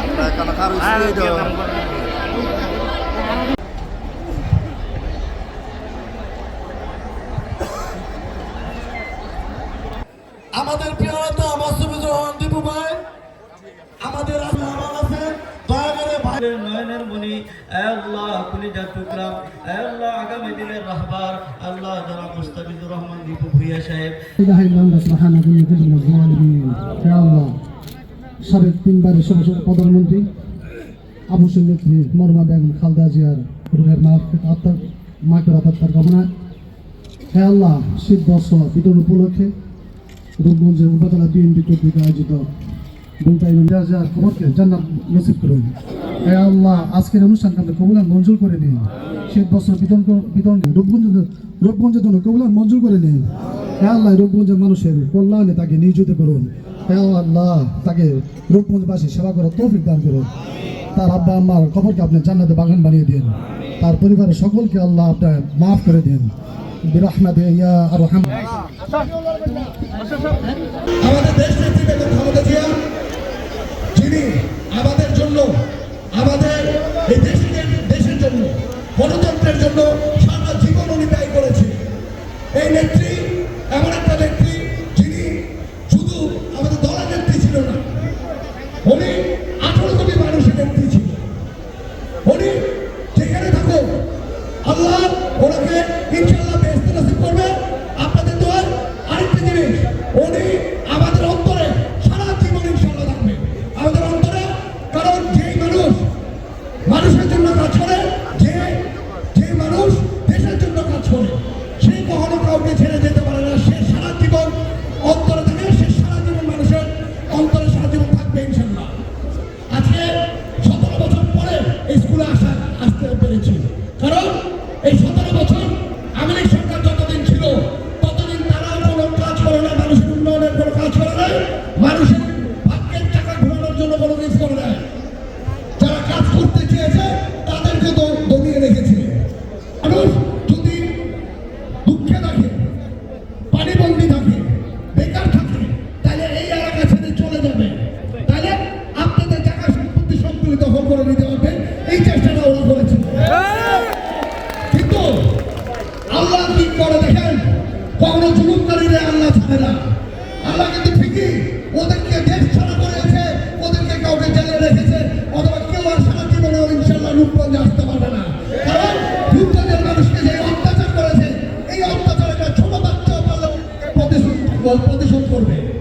karena harus itu আমাদের প্রিয় নেতা মাসুমুর দীপু ভাই আমাদের রহমান আছেন দয়া করে ভাইয়ের নয়নের মনি আল্লাহ কুলিজা টুকরাম আল্লাহ আগামী দিনের রাহবার আল্লাহ জনাব মুস্তাফিজুর রহমান দীপু ভুইয়া সাহেব ইলাহা ইল্লাল্লাহ সুবহানাহু ওয়া তাআলা সাবেক তিনবারের সদস্য প্রধানমন্ত্রী আবু নেত্রী মরমা বেগম খালদা জিয়ার রুহের মা আত্মার মাকে আত্মার কামনা হে আল্লাহ, শীত বর্ষ বিতরণ উপলক্ষে রূপগঞ্জের উপজেলা বিএনপি কর্তৃক আয়োজিত রূপগঞ্জের জন্য কবুলান মঞ্জুর করে নিন। হে আল্লাহ, রূপগঞ্জের মানুষের কল্যাণে তাকে নিয়োজিত করুন। আল্লাহ, তাকে রূপগঞ্জবাসী সেবা করার তৌফিক দান করুন। তার আব্বা আম্মার কবরকে আপনি জান্নাতে বাগান বানিয়ে দিন। তার পরিবারের সকলকে আল্লাহ আপনার মাফ করে দিন। বিরহমাতে ইয়া আর উনি আঠারো কোটি মানুষের নেত্রী ছিল। উনি যেখানে থাকুক আল্লাহ ওনাকে ইনশাল্লাহ নসিব করবে। আপনাদের দোয়ার আরেকটা জিনিস উনি প্রতিশোধ করবে।